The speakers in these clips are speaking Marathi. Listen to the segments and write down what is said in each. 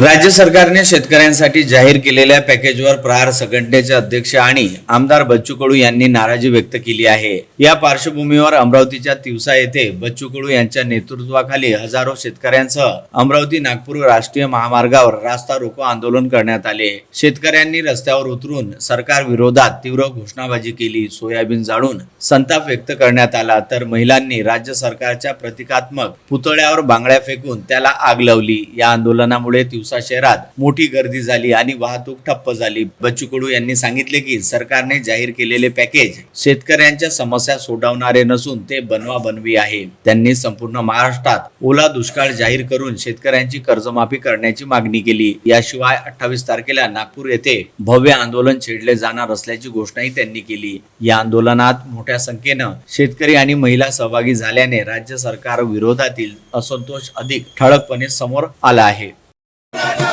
राज्य सरकारने शेतकऱ्यांसाठी जाहीर केलेल्या पॅकेजवर प्रहार संघटनेचे अध्यक्ष आणि आमदार बच्चू कडू यांनी नाराजी व्यक्त केली आहे. या पार्श्वभूमीवर अमरावतीच्या तिवसा येथे बच्चू कडू यांच्या नेतृत्वाखाली हजारो शेतकऱ्यांसह अमरावती नागपूर राष्ट्रीय महामार्गावर रास्ता रोको आंदोलन करण्यात आले. शेतकऱ्यांनी रस्त्यावर उतरून सरकार विरोधात तीव्र घोषणाबाजी केली. सोयाबीन जाळून संताप व्यक्त करण्यात आला तर महिलांनी राज्य सरकारच्या प्रतिकात्मक पुतळ्यावर बांगड्या फेकून त्याला आग लावली. या आंदोलनामुळे दिवसा शहरात मोठी गर्दी झाली आणि वाहतूक ठप्प झाली. बच्चू कडू यांनी सांगितले की सरकारने जाहीर केलेले पॅकेज शेतकऱ्यांच्या समस्या सोडवणारे नसून ते बनवा बनवी आहे. त्यांनी संपूर्ण महाराष्ट्रात ओला दुष्काळ जाहीर करून शेतकऱ्यांची कर्जमाफी करण्याची मागणी केली. याशिवाय अठ्ठावीस तारखेला नागपूर येथे भव्य आंदोलन छेडले जाणार असल्याची घोषणाही त्यांनी केली. या आंदोलनात मोठ्या संख्येनं शेतकरी आणि महिला सहभागी झाल्याने राज्य सरकार विरोधातील असंतोष अधिक ठळकपणे समोर आला आहे.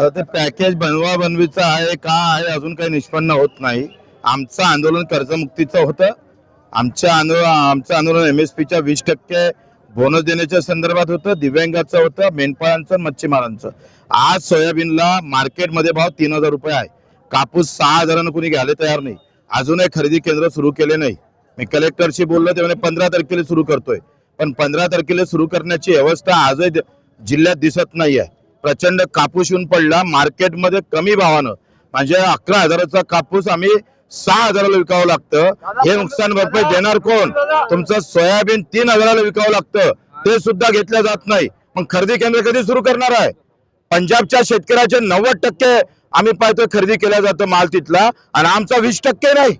आता ते पॅकेज बनवा बनवीचं आहे का आहे अजून काही निष्पन्न होत नाही. आमचं आंदोलन कर्जमुक्तीचं होतं. आमच्या आंदोलन आमचं आंदोलन एम एस पीच्या वीस टक्के बोनस देण्याच्या संदर्भात होतं दिव्यांगाचं होतं मेंढपाळांचं मच्छीमारांचं. आज सोयाबीनला मार्केटमध्ये भाव तीन हजार रुपये आहे. कापूस सहा हजारानं कुणी घ्यायला तयार नाही. अजूनही खरेदी केंद्र सुरू केले नाही. मी कलेक्टरशी बोललो ते म्हणे पंधरा तारखेला सुरू करतोय. पण पंधरा तारखेला सुरू करण्याची व्यवस्था आजही जिल्ह्यात दिसत नाही आहे प्रचंड कापूस येऊन पडला. मार्केटमध्ये कमी भावानं. म्हणजे अकरा हजाराचा कापूस आम्ही सहा हजाराला विकावं लागतं. हे नुकसान भरपाई देणार कोण? तुमचं सोयाबीन तीन हजाराला विकावं लागतं. ते सुद्धा घेतलं जात नाही. मग खरेदी केंद्र कधी सुरू करणार आहे? पंजाबच्या शेतकऱ्याचे नव्वद टक्के आम्ही पाहतोय खरेदी केला जातं माल तिथला. आणि आमचा वीस टक्के नाही.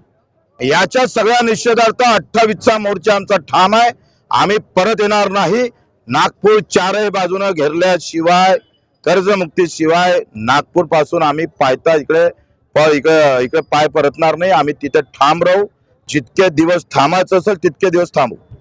याच्या सगळ्या निषेधार्थ अठ्ठावीसचा मोर्चा आमचा ठाम आहे. आम्ही परत येणार नाही. नागपूर चारही बाजूनं घेरल्याशिवाय कर्जमुक्तीशिवाय नागपूरपासून आम्ही पायता इकडे प- इकडे इकडे पाय परतणार नाही. आम्ही तिथे ठाम राहू. जितके दिवस थांबायचं असेल तितके दिवस थांबू.